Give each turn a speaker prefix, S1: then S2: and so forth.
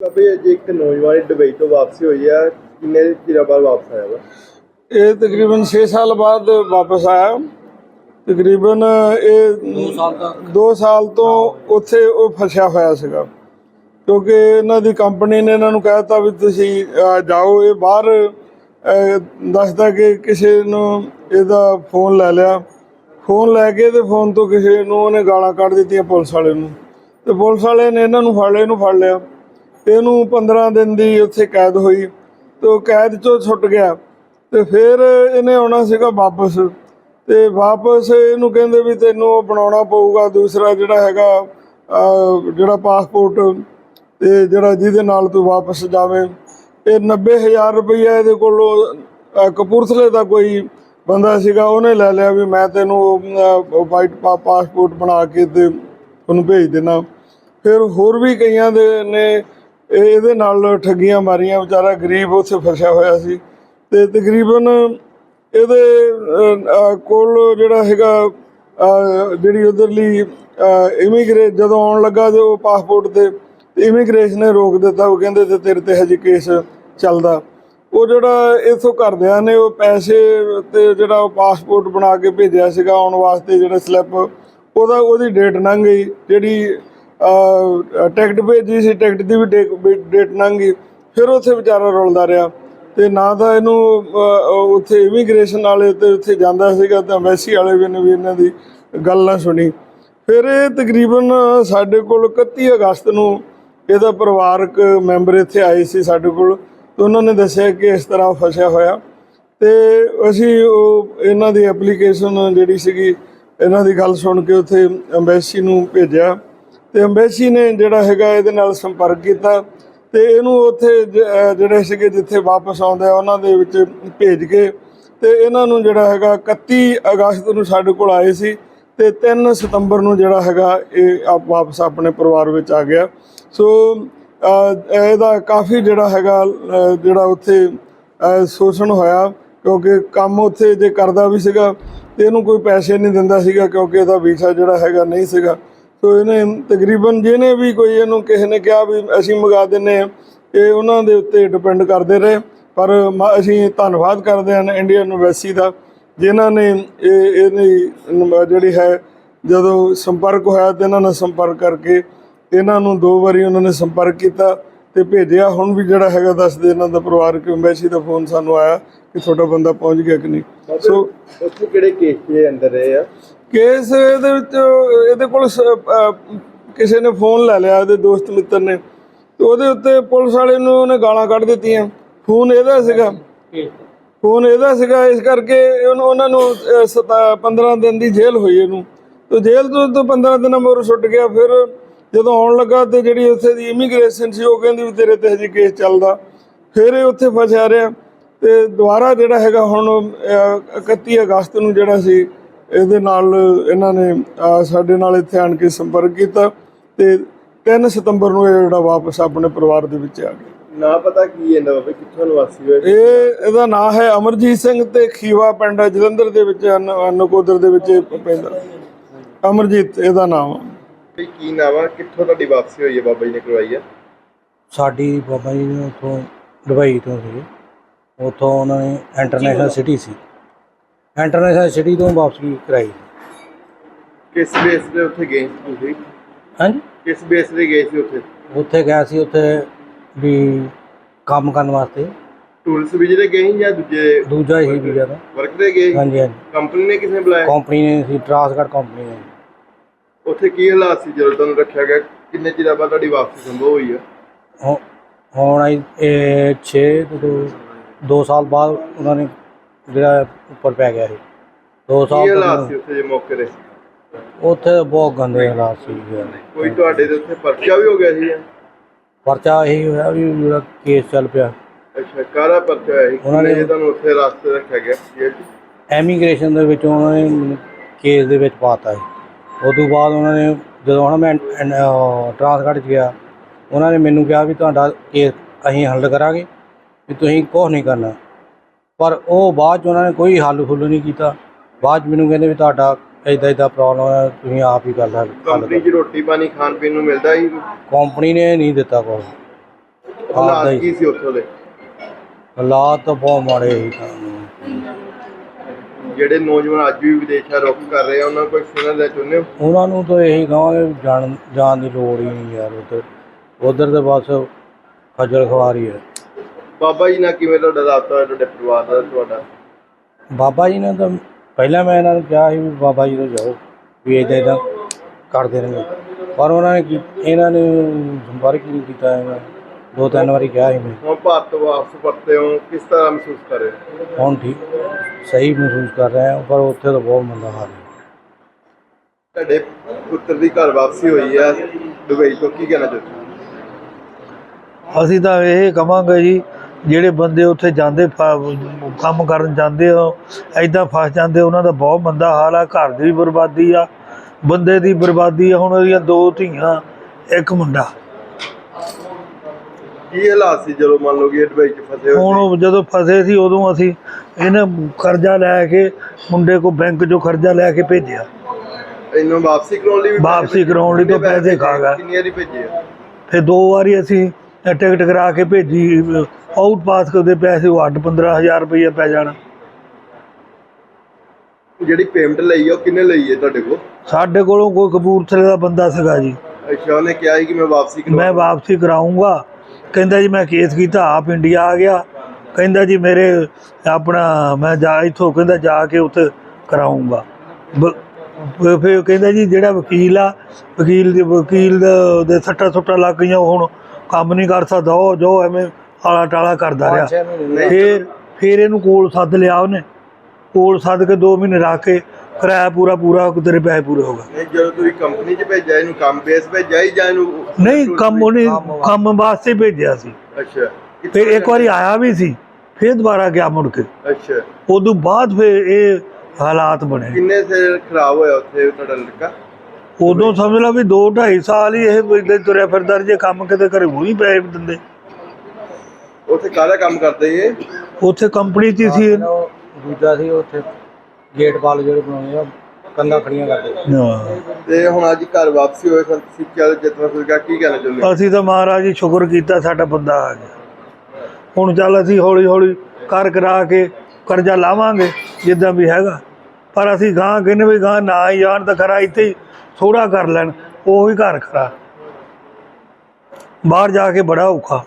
S1: ਬਾਬੇ ਅੱਜ ਇੱਕ ਨੌਜਵਾਨ ਦੁਬਈ ਤੋਂ ਵਾਪਸੀ ਹੋਈ ਆ ਕਿੰਨੇ ਚਿਰ ਬਾਅਦ ਵਾਪਸ ਆਇਆ ਵਾ?
S2: ਇਹ ਤਕਰੀਬਨ 6 ਸਾਲ ਬਾਅਦ ਵਾਪਸ ਆਇਆ। ਤਕਰੀਬਨ ਇਹ 2 ਸਾਲ ਤੱਕ। 2 ਸਾਲ ਤੋਂ ਉੱਥੇ ਉਹ ਫਸਿਆ ਹੋਇਆ ਸੀਗਾ। ਕਿਉਂਕਿ ਇਹਨਾਂ ਦੀ ਕੰਪਨੀ ਨੇ ਇਹਨਾਂ ਨੂੰ ਕਹਿਤਾ ਵੀ ਤੁਸੀਂ ਜਾਓ ਇਹ ਬਾਹਰ ਦੱਸਦਾ ਕਿ ਕਿਸੇ ਨੂੰ ਇਹਦਾ ਫੋਨ ਲੈ ਲਿਆ। ਫੋਨ ਲੈ ਕੇ ਤੇ ਫੋਨ ਤੋਂ ਕਿਸੇ ਨੂੰ ਉਹਨੇ ਗਾਲਾਂ ਕੱਢ ਦਿੱਤੀਆਂ ਪੁਲਿਸ ਵਾਲੇ ਨੂੰ। ਤੇ ਪੁਲਿਸ ਵਾਲੇ ਨੇ ਇਹਨਾਂ ਨੂੰ ਫੜ ਲਿਆ ਇਹਨੂੰ ਫੜ ਲਿਆ। ਇਹਨੂੰ 15 ਦਿਨ ਦੀ ਉੱਥੇ ਕੈਦ ਹੋਈ ਤੇ ਉਹ ਕੈਦ ਚੋਂ ਛੁੱਟ ਗਿਆ ਤੇ ਫਿਰ ਇਹਨੇ ਆਉਣਾ ਸੀਗਾ ਵਾਪਸ ਤੇ ਵਾਪਸ ਇਹਨੂੰ ਕਹਿੰਦੇ ਵੀ ਤੈਨੂੰ ਉਹ ਬਣਾਉਣਾ ਪਊਗਾ ਦੂਸਰਾ ਜਿਹੜਾ ਹੈਗਾ ਜਿਹੜਾ ਪਾਸਪੋਰਟ ਤੇ ਜਿਹੜਾ ਜਿਹਦੇ ਨਾਲ ਤੂੰ ਵਾਪਸ ਜਾਵੇਂ। ਇਹ 90000 ਰੁਪਈਆ ਇਹਦੇ ਕੋਲੋਂ ਕਪੂਰਥਲੇ ਦਾ ਕੋਈ ਬੰਦਾ ਸੀਗਾ, ਉਹਨੇ ਲੈ ਲਿਆ ਵੀ ਮੈਂ ਤੈਨੂੰ ਵਾਈਟ ਪਾਸਪੋਰਟ ਬਣਾ ਕੇ ਤੇ ਉਹਨੂੰ ਭੇਜ ਦੇਣਾ। ਫਿਰ ਹੋਰ ਵੀ ਕਈਆਂ ਦੇ ਨੇ ਇਹ- ਇਹਦੇ ਨਾਲ ਠੱਗੀਆਂ ਮਾਰੀਆਂ, ਵਿਚਾਰਾ ਗਰੀਬ ਉੱਥੇ ਫਸਿਆ ਹੋਇਆ ਸੀ। ਤੇ ਤਕਰੀਬਨ ਇਹਦੇ ਕੋਲ ਜਿਹੜਾ ਹੈਗਾ ਜਿਹੜੀ ਉਧਰਲੀ ਇਮੀਗ੍ਰੇਟ ਜਦੋਂ ਆਉਣ ਲੱਗਾ ਤੇ ਉਹ ਪਾਸਪੋਰਟ ਤੇ ਇਮੀਗ੍ਰੇਸ਼ਨ ਨੇ ਰੋਕ ਦਿੱਤਾ। ਉਹ ਕਹਿੰਦੇ ਤੇ ਤੇਰੇ ਤੇ ਹਜੇ ਕੇਸ ਚੱਲਦਾ। ਉਹ ਜਿਹੜਾ ਇਥੋਂ ਘਰਦਿਆਂ ਨੇ ਉਹ ਪੈਸੇ ਤੇ ਜਿਹੜਾ ਉਹ ਪਾਸਪੋਰਟ ਬਣਾ ਕੇ ਭੇਜਿਆ ਸੀਗਾ ਆਉਣ ਵਾਸਤੇ ਜਿਹੜਾ ਸਲਿੱਪ, ਉਹਦਾ ਉਹਦੀ ਡੇਟ ਲੰਘ ਗਈ, ਜਿਹੜੀ ਟਿਕਟ ਭੇਜੀ ਸੀ, ਟਿਕਟ ਦੀ ਵੀ ਡੇ- ਡੇਟ ਲੰਘ। ਗਈ ਫਿਰ ਉੱਥੇ ਵਿਚਾਰਾ ਰੁਲਦਾ ਰਿਹਾ। ਤੇ ਨਾ ਤਾਂ ਇਹਨੂੰ ਉੱਥੇ ਇਮੀਗ੍ਰੇਸ਼ਨ ਵਾਲੇ ਤੇ ਉੱਥੇ ਜਾਂਦਾ ਸੀਗਾ ਤਾਂ ਐਮਬੈਸੀ ਵਾਲੇ ਵੀ ਨੇ ਵੀ ਇਹਨਾਂ ਦੀ ਗੱਲ ਨਾ ਸੁਣੀ। ਫਿਰ ਇਹ ਤਕਰੀਬਨ ਸਾਡੇ ਕੋਲ 31 ਅਗਸਤ ਨੂੰ ਇਹਦਾ ਪਰਿਵਾਰਕ ਮੈਂਬਰ ਇੱਥੇ ਆਏ ਸੀ ਸਾਡੇ ਕੋਲ। ਤੇ ਉਹਨਾਂ ਨੇ ਦੱਸਿਆ ਕਿ ਇਸ ਤਰ੍ਹਾਂ ਫਸਿਆ ਹੋਇਆ। ਤੇ ਅਸੀਂ ਉਹ, ਇਹਨਾਂ ਦੀ ਐਪਲੀਕੇਸ਼ਨ ਜਿਹੜੀ ਸੀਗੀ, ਇਹਨਾਂ ਦੀ ਗੱਲ ਸੁਣ ਕੇ ਉੱਥੇ ਐਮਬੈਸੀ ਨੂੰ ਭੇਜਿਆ। ਤੇ ਐਮਬੈਸੀ ਨੇ ਜਿਹੜਾ ਹੈਗਾ ਇਹਦੇ ਨਾਲ ਸੰਪਰਕ ਕੀਤਾ ਤੇ ਇਹਨੂੰ ਉੱਥੇ ਜ- ਜਿਹੜੇ ਸੀਗੇ ਜਿੱਥੇ ਵਾਪਸ ਆਉਂਦੇ ਆ ਉਹਨਾਂ ਦੇ ਵਿੱਚ ਭੇਜ ਕੇ ਤੇ ਇਹਨਾਂ ਨੂੰ ਜਿਹੜਾ ਹੈਗਾ 31 ਅਗਸਤ ਨੂੰ ਸਾਡੇ ਕੋਲ ਆਏ ਸੀ ਤੇ 3 ਸਤੰਬਰ ਨੂੰ ਜਿਹੜਾ ਹੈਗਾ ਇਹ ਆਪ ਵਾਪਸ ਆਪਣੇ ਪਰਿਵਾਰ ਵਿੱਚ ਆ ਗਿਆ। ਸੋ ਇਹਦਾ ਕਾਫੀ ਜਿਹੜਾ ਹੈਗਾ ਜਿਹੜਾ ਉੱਥੇ ਸ਼ੋਸ਼ਣ ਹੋਇਆ ਕਿਉਂਕਿ ਕੰਮ ਉੱਥੇ ਜੇ ਕਰਦਾ ਵੀ ਸੀਗਾ ਤੇ ਇਹਨੂੰ ਕੋਈ ਪੈਸੇ ਨਹੀਂ ਦਿੰਦਾ ਸੀਗਾ ਕਿਉਂਕਿ ਇਹਦਾ ਵੀਜ਼ਾ ਜਿਹੜਾ ਹੈਗਾ ਨਹੀਂ ਸੀਗਾ। ਸੋ ਇਹਨੇ ਤਕਰੀਬਨ ਜਿਹਨੇ ਵੀ ਕੋਈ ਇਹਨੂੰ ਕਿਸੇ ਨੇ ਕਿਹਾ ਵੀ ਅਸੀਂ ਮੰਗਾ ਦਿੰਨੇ ਆ ਇਹ ਉਹਨਾਂ ਦੇ ਉੱਤੇ ਡਿਪੈਂਡ ਕਰਦੇ ਰਹੇ। ਪਰ ਅਸੀਂ ਧੰਨਵਾਦ ਕਰਦੇ ਹਾਂ ਇੰਡੀਅਨ ਐਮਬੈਸੀ ਦਾ ਜਿਨ੍ਹਾਂ ਨੇ ਇਹ ਇਹਦੀ ਜਿਹੜੀ ਹੈ ਜਦੋਂ ਸੰਪਰਕ ਹੋਇਆ ਤੇ ਇਹਨਾਂ ਨਾਲ ਸੰਪਰਕ ਕਰਕੇ ਇਹਨਾਂ ਨੂੰ ਦੋ ਵਾਰੀ ਉਹਨਾਂ ਨੇ ਸੰਪਰਕ ਕੀਤਾ ਤੇ ਭੇਜਿਆ। ਹੁਣ ਵੀ ਜਿਹੜਾ ਹੈਗਾ ਦੱਸਦੇ ਇਹਨਾਂ ਦਾ ਪਰਿਵਾਰਕ ਐਮਬੈਸੀ ਦਾ ਫੋਨ ਸਾਨੂੰ ਆਇਆ ਕਿ ਤੁਹਾਡਾ ਬੰਦਾ ਪਹੁੰਚ ਗਿਆ ਕਿ ਨਹੀਂ। ਸੋ
S1: ਉੱਥੇ ਕਿਹੜੇ ਕੇਸ ਦੇ ਅੰਦਰ ਰਹੇ ਆ?
S2: ਕੇਸ ਇਹਦੇ ਵਿੱਚ ਇਹਦੇ ਕੋਲ ਸ- ਕਿਸੇ ਨੇ ਫੋਨ ਲੈ ਲਿਆ ਇਹਦੇ ਦੋਸਤ ਮਿੱਤਰ ਨੇ। ਤੇ ਉਹਦੇ ਉੱਤੇ ਪੁਲਿਸ ਵਾਲੇ ਨੂੰ ਉਹਨੇ ਗਾਲਾਂ ਕੱਢ ਦਿੱਤੀਆਂ। ਫੋਨ ਇਹਦਾ ਸੀਗਾ। ਫੋਨ ਇਹਦਾ ਸੀਗਾ ਇਸ ਕਰਕੇ ਉਹਨੂੰ ਉਹਨਾਂ ਨੂੰ ਸਤਾ- 15 ਦਿਨ ਦੀ ਜੇਲ੍ਹ ਹੋਈ ਇਹਨੂੰ। ਤੇ ਜੇਲ੍ਹ ਤੋਂ ਤੋਂ 15 ਦਿਨਾਂ ਮਗਰੋਂ ਛੁੱਟ ਗਿਆ। ਫਿਰ ਜਦੋਂ ਆਉਣ ਲੱਗਾ ਤੇ ਜਿਹੜੀ ਉੱਥੇ ਦੀ ਇਮੀਗ੍ਰੇਸ਼ਨ ਸੀ ਉਹ ਕਹਿੰਦੀ ਵੀ ਤੇਰੇ ਤੇ ਹਜੇ ਕੇਸ ਚੱਲਦਾ। ਫਿਰ ਇਹ ਉੱਥੇ ਫਸਿਆ ਰਿਹਾ। ਤੇ ਦੁਬਾਰਾ ਜਿਹੜਾ ਹੈਗਾ ਹੁਣ ਅਹ, 31 ਅਗਸਤ ਨੂੰ ਜਿਹੜਾ ਸੀ ਇਹਦੇ ਨਾਲ ਇਹਨਾਂ ਨੇ ਸਾਡੇ ਨਾਲ ਇੱਥੇ ਆਣ ਕੇ ਸੰਪਰਕ ਕੀਤਾ ਤੇ 3 ਸਤੰਬਰ ਨੂੰ ਇਹ ਜਿਹੜਾ ਵਾਪਸ ਆਪਣੇ ਪਰਿਵਾਰ ਦੇ ਵਿੱਚ ਆ ਗਿਆ
S1: ਨਾ ਪਤਾ ਕੀ ਇਹਦਾ ਬਾਬੇ ਕਿੱਥੋਂ ਨਿਵਾਸੀ ਹੋਏ
S2: ਇਹ ਇਹਦਾ ਨਾਮ ਹੈ ਅਮਰਜੀਤ ਸਿੰਘ ਤੇ ਖੀਵਾ ਪਿੰਡ ਹੈ, ਜਲੰਧਰ ਦੇ ਵਿੱਚ ਅਨ- ਨਕੋਦਰ ਦੇ ਵਿੱਚ ਪੈਂਦਾ ਅਮਰਜੀਤ ਇਹਦਾ ਨਾਮ
S1: ਵੀ ਕੀ ਨਾਮ ਆ? ਕਿੱਥੋਂ ਤੁਹਾਡੀ ਵਾਪਸੀ ਹੋਈ ਹੈ? ਬਾਬਾ ਜੀ ਨੇ ਕਰਵਾਈ ਆ?
S3: ਸਾਡੀ ਬਾਬਾ ਜੀ ਨੇ ਉੱਥੋਂ ਦੁਬਈ ਤੋਂ ਸੀ ਉੱਥੋਂ ਉਹਨਾਂ ਨੇ ਇੰਟਰਨੈਸ਼ਨਲ ਸਿਟੀ ਸੀ। ਇੰਟਰਨੈਸ਼ਨਲ ਸਿਟੀ ਤੋਂ ਵਾਪਸੀ ਕਰਾਈ।
S1: ਕਿਸ ਬੇਸ ਤੇ ਉੱਥੇ ਗਏ ਸੀ ਤੁਸੀਂ?
S3: ਹਾਂਜੀ?
S1: ਕਿਸ ਬੇਸ ਤੇ ਗਏ ਸੀ ਉੱਥੇ?
S3: ਉੱਥੇ ਗਿਆ ਸੀ ਉੱਥੇ ਵੀ ਕੰਮ ਕਰਨ ਵਾਸਤੇ।
S1: ਟੂਰਿਸਟ ਵੀਜ਼ੇ ਤੇ ਗਏ ਸੀ ਜਾਂ ਦੂਜੇ
S3: ਦੂਜਾ ਹੀ ਵੀਜ਼ਾ ਦਾ
S1: ਵਰਕ ਤੇ ਗਏ
S3: ਹਾਂਜੀ ਹਾਂਜੀ।
S1: ਕੰਪਨੀ ਨੇ ਕਿਸੇ ਬੁਲਾਇਆ?
S3: ਕੰਪਨੀ ਨੇ ਸੀ ਟਰਾਂਸਗਾਰਡ ਕੰਪਨੀ ਨੇ।
S1: ਉੱਥੇ ਕੀ ਹਾਲਾਤ ਸੀ ਜਦੋਂ ਤੁਹਾਨੂੰ ਰੱਖਿਆ ਗਿਆ? ਕਿੰਨੇ ਚਿਰ ਬਾਅਦ ਤੁਹਾਡੀ ਵਾਪਸੀ ਸੰਭਵ ਹੋਈ ਆ?
S3: ਹੁ- ਹੁਣ ਆਈ ਇਹ 6 ਤੋਂ 2 ਸਾਲ ਬਾਅਦ ਉਹਨਾਂ ਨੇ ਜਿਹੜਾ ਉੱਪਰ ਪੈ ਗਿਆ ਸੀ। 2
S1: ਕੀ
S3: ਸਾਲ
S1: ਹਾਲਾਤ
S3: ਤੋਂ
S1: ਸੀ ਉੱਥੇ ਜੇ ਮੌਕੇ ਦੇ
S3: ਉੱਥੇ ਬਹੁਤ ਗੰਦੇ ਹਾਲਾਤ ਸੀ
S1: ਕੋਈ ਤੁਹਾਡੇ ਦੇ ਉੱਥੇ ਪਰਚਾ ਵੀ ਹੋ ਗਿਆ ਸੀ ਜਾਂ?
S3: ਪਰਚਾ ਇਹੀ ਹੋਇਆ ਵੀ ਜਿਹੜਾ ਕੇਸ ਚੱਲ ਪਿਆ।
S1: ਅੱਛਾ ਕਾਹਦਾ ਪਰਚਾ ਹੋਇਆ ਸੀ?
S3: ਉਹਨਾਂ ਨੇ-
S1: ਕਿੰਨੇ ਤੁਹਾਨੂੰ ਉੱਥੇ ਰਾਸਤੇ ਰੱਖਿਆ ਗਿਆ ਜੇਲ੍ਹ 'ਚ?
S3: ਐਮੀਗ੍ਰੇਸ਼ਨ ਦੇ ਵਿੱਚ ਉਹਨਾਂ ਨੇ ਮੈਨੂੰ ਕੇਸ ਦੇ ਵਿੱਚ ਪਾਤਾ ਸੀ। ਉਸ ਤੋਂ ਬਾਅਦ ਉਹਨਾਂ ਨੇ ਜਦੋਂ ਹੁਣ ਮੈਂ ਟ੍ਰਾਂਸਗਾਰਡ 'ਚ ਗਿਆ ਉਹਨਾਂ ਨੇ ਮੈਨੂੰ ਕਿਹਾ ਵੀ ਤੁਹਾਡਾ ਕੇਸ ਅਸੀਂ ਹੱਲ ਕਰਾਂਗੇ ਵੀ ਤੁਸੀਂ ਕੁਛ ਨਹੀਂ ਕਰਨਾ। ਪਰ ਉਹ ਬਾਅਦ 'ਚ ਉਹਨਾਂ ਨੇ ਕੋਈ ਹੱਲ ਫੁੱਲ ਨਹੀਂ ਕੀਤਾ। ਬਾਅਦ 'ਚ ਮੈਨੂੰ ਕਹਿੰਦੇ ਵੀ ਤੁਹਾਡਾ ਇਦਾਂ ਇਦਾਂ ਪ੍ਰੋਬਲਮ ਹੈ ਤੁਸੀਂ ਆਪ ਹੀ ਕਰ ਹੱਲ
S1: ਕੰਪਨੀ 'ਚ ਰੋਟੀ ਪਾਣੀ ਖਾਣ ਪੀਣ ਨੂੰ ਮਿਲਦਾ ਸੀ
S3: ਕੰਪਨੀ ਨੇ ਨਹੀਂ ਦਿੱਤਾ ਕੁਛ।
S1: ਹਾਲਾਤ
S3: ਹੀ।
S1: ਕੀ ਸੀ ਉੱਥੋਂ ਦੇ?
S3: ਹਾਲਾਤ ਤਾਂ ਬਹੁਤ ਮਾੜੇ ਸੀ
S1: ਜਿਹੜੇ ਨੌਜਵਾਨ ਅੱਜ ਵੀ ਵਿਦੇਸ਼ਾਂ ਰੁੱਖ ਕਰ ਰਹੇ ਆ ਉਹਨਾਂ ਨੂੰ ਕੋਈ ਸੁਣਨ ਦਾ ਚਾਹੁੰਦੇ ਹੋ?
S3: ਉਹਨਾਂ ਨੂੰ ਤਾਂ ਇਹੀ ਕਹਾਂਗੇ ਜਾਣ ਦੀ ਲੋੜ ਹੀ ਨਹੀਂ ਯਾਰ ਉੱਧਰ। ਉਧਰ ਤੇ ਬਸ ਖੱਜਲ ਖਵਾਰੀ ਹੈ
S1: ਬਾਬਾ ਜੀ ਨਾਲ ਕਿਵੇਂ ਤੁਹਾਡਾ ਰਾਬਤਾ ਹੋਇਆ ਤੁਹਾਡੇ ਪਰਿਵਾਰ ਦਾ ਤੁਹਾਡਾ?
S3: ਬਾਬਾ ਜੀ ਨੇ ਤਾਂ ਪਹਿਲਾਂ ਮੈਂ ਇਹਨਾਂ ਨੂੰ ਕਿਹਾ ਸੀ ਵੀ ਬਾਬਾ ਜੀ ਤੋਂ ਜਾਓ ਵੀ ਇੱਦਾਂ ਇੱਦਾਂ ਕਰਦੇ ਰਹਿੰਦੇ ਪਰ ਉਹਨਾਂ ਨੇ ਕੀ ਇਹਨਾਂ ਨੇ ਸੰਪਰਕ ਹੀ ਨਹੀਂ ਕੀਤਾ ਇਹਨਾਂ ਦੋ ਤਿੰਨ ਵਾਰੀ ਕਿਹਾ ਸੀ ਮੈਂ।
S1: ਹੁਣ ਭਾਰਤ ਵਾਪਸ ਪਰਤੇ ਹੋ ਕਿਸ ਤਰ੍ਹਾਂ ਮਹਿਸੂਸ ਕਰ ਰਹੇ ਹੋ?
S3: ਹੁਣ ਠੀਕ ਸਹੀ ਮਹਿਸੂਸ ਕਰ ਰਹੇ ਹਾਂ ਪਰ ਉੱਥੇ ਤਾਂ ਬਹੁਤ ਮੰਦਾ ਹਾਲ ਹੈ।
S1: ਤੁਹਾਡੇ ਪੁੱਤਰ ਦੀ ਘਰ ਵਾਪਸੀ ਹੋਈ ਹੈ ਦੁਬਈ ਤੋਂ ਕੀ ਕਹਿਣਾ ਚਾਹੁੰਦੇ ਹੋ?
S4: ਅਸੀਂ ਤਾਂ ਇਹ ਕਵਾਂਗੇ ਜੀ ਜਿਹੜੇ ਬੰਦੇ ਉੱਥੇ ਜਾਂਦੇ ਕੰਮ ਕਰਨ ਜਾਂਦੇ ਹੋ ਐਦਾਂ ਫਸ ਜਾਂਦੇ ਉਹਨਾਂ ਦਾ ਬਹੁਤ ਮੰਦਾ ਹਾਲ ਆ ਘਰ ਦੀ ਬਰਬਾਦੀ ਆ ਬੰਦੇ ਦੀ ਬਰਬਾਦੀ ਆ ਹੁਣ ਉਹਦੀਆਂ ਦੋ ਧੀਆਂ ਇੱਕ ਮੁੰਡਾ
S1: ਕੀ ਹਾਲਾਤ ਸੀ ਜਦੋਂ ਮੰਨ ਲਓ ਕਿ ਇਹ ਦੁਬਈ 'ਚ ਫਸੇ
S4: ਹੁਣ
S1: ਹੋਏ
S4: ਉਹ ਜਦੋਂ ਫਸੇ ਸੀ ਉਦੋਂ ਅਸੀਂ ਇਹਨੇ ਕਰਜ਼ਾ ਲੈ ਕੇ ਮੁੰਡੇ ਕੋ ਬੈਂਕ 'ਚੋਂ ਕਰਜ਼ਾ ਲੈ ਕੇ ਭੇਜਿਆ
S1: ਇਹਨੂੰ ਵਾਪਸੀ ਕਰਾਉਣ ਲਈ ਵੀ ਪੈਸੇ
S4: ਵਾਪਸੀ ਕਰਾਉਣ ਲਈ ਤਾਂ ਪੈਸੇ ਖਾ ਗਿਆ।
S1: ਕਿੰਨੀ ਵਾਰੀ ਭੇਜੇ ਆ?
S4: ਫਿਰ ਦੋ ਵਾਰੀ ਅਸੀਂ ਟਿਕਟ ਕਰਾ ਕੇ ਭੇਜੀ ਆਊਟ ਪਾਸ ਕਰਦੇ ਪੈਸੇ ਉਹ 8 15000 ਰੁਪਏ ਪੈ ਜਾਣਾ।
S1: ਜਿਹੜੀ ਪੇਮੈਂਟ ਲਈ ਆ ਉਹ ਕਿੰਨੇ ਲਈ ਹੈ ਤੁਹਾਡੇ ਕੋਲ?
S4: ਸਾਡੇ ਕੋਲੋਂ ਕੋਈ ਕਪੂਰਥਲੇ ਦਾ ਬੰਦਾ ਸੀਗਾ ਜੀ।
S1: ਅੱਛਾ ਉਹਨੇ ਕਿਹਾ ਸੀ ਕਿ ਮੈਂ ਵਾਪਸੀ
S4: ਮੈਂ
S1: ਕਰਾਉਂ
S4: ਵਾਪਸੀ ਕਰਾਉਂਗਾ ਕਹਿੰਦਾ ਜੀ ਮੈਂ ਕੇਸ ਕੀਤਾ ਆਪ ਇੰਡੀਆ ਆ ਗਿਆ। ਕਹਿੰਦਾ ਜੀ ਮੇਰੇ ਆਪਣਾ ਮੈਂ ਜਾ ਇੱਥੋਂ ਕਹਿੰਦਾ ਜਾ ਕੇ ਉੱਥੇ ਕਰਾਉਂਗਾ ਬ- ਬ- ਫਿਰ ਕਹਿੰਦਾ ਜੀ ਜਿਹੜਾ ਵਕੀਲ ਆ ਵਕੀਲ ਦੇ ਵਕੀਲ ਦੇ- ਦੇ ਸੱਟਾ ਸੁੱਟਾਂ ਲੱਗ ਗਈਆਂ ਹੁਣ ਕੰਮ ਨਹੀਂ ਕਰ ਸਕਦਾ ਉਹ ਜੋ ਐਵੇਂ ਆਲਾ ਟਾਲਾ ਕਰਦਾ ਰਿਹਾ। ਫਿਰ ਫਿਰ ਇਹਨੂੰ ਕੋਲ ਸੱਦ ਲਿਆ ਉਹਨੇ। ਕੋਲ ਸੱਦ ਕੇ 2 ਮਹੀਨੇ ਰੱਖ ਕੇ ਕਿਰਾਇਆ ਪੂਰਾ ਪੂਰਾ ਤੇਰੇ ਪੈਸੇ ਪੂਰੇ ਹੋ ਗਏ।
S1: ਨਹੀਂ ਜਦੋਂ ਤੁਸੀਂ ਕੰਪਨੀ 'ਚ ਭੇਜਿਆ ਇਹਨੂੰ ਕੰਮ ਬੇਸ ਭੇਜਿਆ ਹੀ ਜਾਂ ਇਹਨੂੰ
S4: ਨਹੀਂ ਕੰਮ ਉਹਨੇ ਕੰਮ ਵਾਸਤੇ ਭੇਜਿਆ ਸੀ।
S1: ਅੱਛਾ।
S4: ਫਿਰ ਇੱਕ ਵਾਰੀ ਆਇਆ ਵੀ ਸੀ ਫਿਰ ਦੁਬਾਰਾ ਗਿਆ ਮੁੜ ਕੇ।
S1: ਅੱਛਾ।
S4: ਉਦੋਂ ਬਾਅਦ ਫਿਰ ਇਹ ਹਾਲਾਤ ਬਣੇ।
S1: ਕਿੰਨੇ ਸਿਰ ਖਰਾਬ ਹੋਇਆ ਉੱਥੇ ਤੁਹਾਡਾ ਲੜਕਾ?
S4: ਉਦੋਂ ਸਮਝ ਲਾ ਵੀ 2 2.5 ਸਾਲ ਹੀ ਇਹ ਇਦਾਂ ਤੁਰਿਆ ਫਿਰਦਾ ਜੇ ਕੰਮ ਕਿਤੇ ਘਰੇ ਉਹ ਹੀ ਪੈ ਦਿੰਦੇ।
S1: ਉੱਥੇ ਕਾਹਦਾ ਕੰਮ ਕਰਦੇ ਇਹ
S4: ਉੱਥੇ ਕੰਪਨੀ 'ਚ ਹੀ ਸੀ।
S3: ਉਹ ਦੂਜਾ ਸੀ ਉੱਥੇ ਗੇਟ ਪਾਲ ਜਿਹੜੇ ਬਣਾਉਂਦੇ ਆ ਕੰਧਾਂ ਖੜੀਆਂ ਕਰਦੇ
S4: ਹਾਂ।
S1: ਤੇ ਹੁਣ ਅੱਜ ਘਰ ਵਾਪਸੀ ਹੋਏ ਸਨ ਤੁਸੀਂ ਕਿਹਾ ਜਿਤਨਾ ਤੁਸੀਂ ਕੀ ਕਹਿਣਾ ਚਾਹੁੰਦੇ ਹੋ?
S4: ਅਸੀਂ ਤਾਂ ਮਹਾਰਾਜ ਜੀ ਸ਼ੁਕਰ ਕੀਤਾ ਸਾਡਾ ਬੰਦਾ ਆ ਗਿਆ ਹੁਣ ਚੱਲ ਅਸੀਂ ਹੌਲੀ ਹੌਲੀ ਕਰ ਕਰਾ ਕੇ ਕਰਜ਼ਾ ਲਾਵਾਂਗੇ ਜਿੱਦਾਂ ਵੀ ਹੈਗਾ ਪਰ ਅਸੀਂ ਗਾਂ ਕਹਿੰਦੇ ਵੀ ਗਾਂ ਨਾ ਹੀ ਜਾਣ ਤਾਂ ਖਰਾ ਇੱਥੇ ਹੀ ਥੋੜਾ ਕਰ ਲੈਣ ਉਹ ਹੀ ਘਰ ਖਰਾ ਬਾਹਰ ਜਾ ਕੇ ਬੜਾ ਔਖਾ